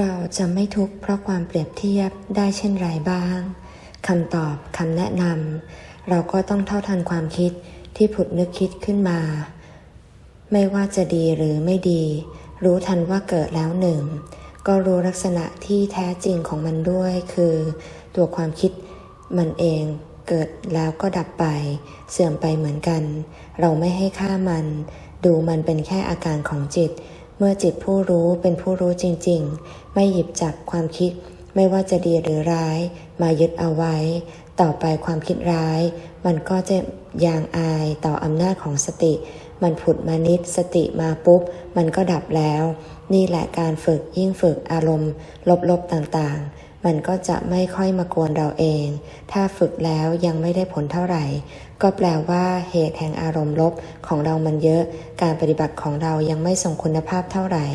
เราจะไม่ทุกข์เพราะความเปรียบเทียบได้เช่นไรบ้างคำตอบคำแนะนำเราก็ต้องเท่าทันความคิดที่ผุดนึกคิดขึ้นมา ไม่ว่าจะดีหรือไม่ดี รู้ทันว่าเกิดแล้วหนึ่ง ก็รู้ลักษณะที่แท้จริงของมันด้วย คือ ตัวความคิดมันเองเกิดแล้วก็ดับไป เสื่อมไปเหมือนกัน เราไม่ให้ค่ามัน ดูมันเป็นแค่อาการของจิต เมื่อจิตผู้รู้เป็นผู้รู้จริงๆ ไม่หยิบจับความคิดไม่ว่าจะดีหรือร้าย มายึดเอาไว้ ต่อไปความคิดร้าย มันก็จะยางอายต่ออำนาจของสติ มันผุดมานิดสติมาปุ๊บ มันก็ดับแล้ว นี่แหละการฝึกยิ่งฝึกอารมณ์ ลบๆต่างๆ มันก็จะไม่ค่อยมากวนเราเอง ถ้าฝึกแล้วยังไม่ได้ผลเท่าไหร่ ก็แปลว่าเหตุแห่งอารมณ์ลบของเรามันเยอะ การปฏิบัติของเรายังไม่ทรงคุณภาพเท่าไหร่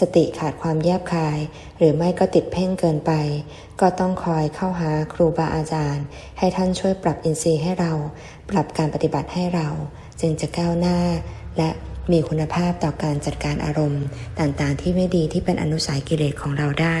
สติขาดความแยบคาย หรือไม่ก็ติดเพ่งเกินไป ก็ต้องคอยเข้าหาครูบาอาจารย์ ให้ท่านช่วยปรับอินทรีย์ให้เรา ปรับการปฏิบัติให้เรา จึงจะก้าวหน้า และมีคุณภาพต่อการจัดการอารมณ์ ต่างๆ ที่ไม่ดีที่เป็นอนุสัยกิเลสของเราได้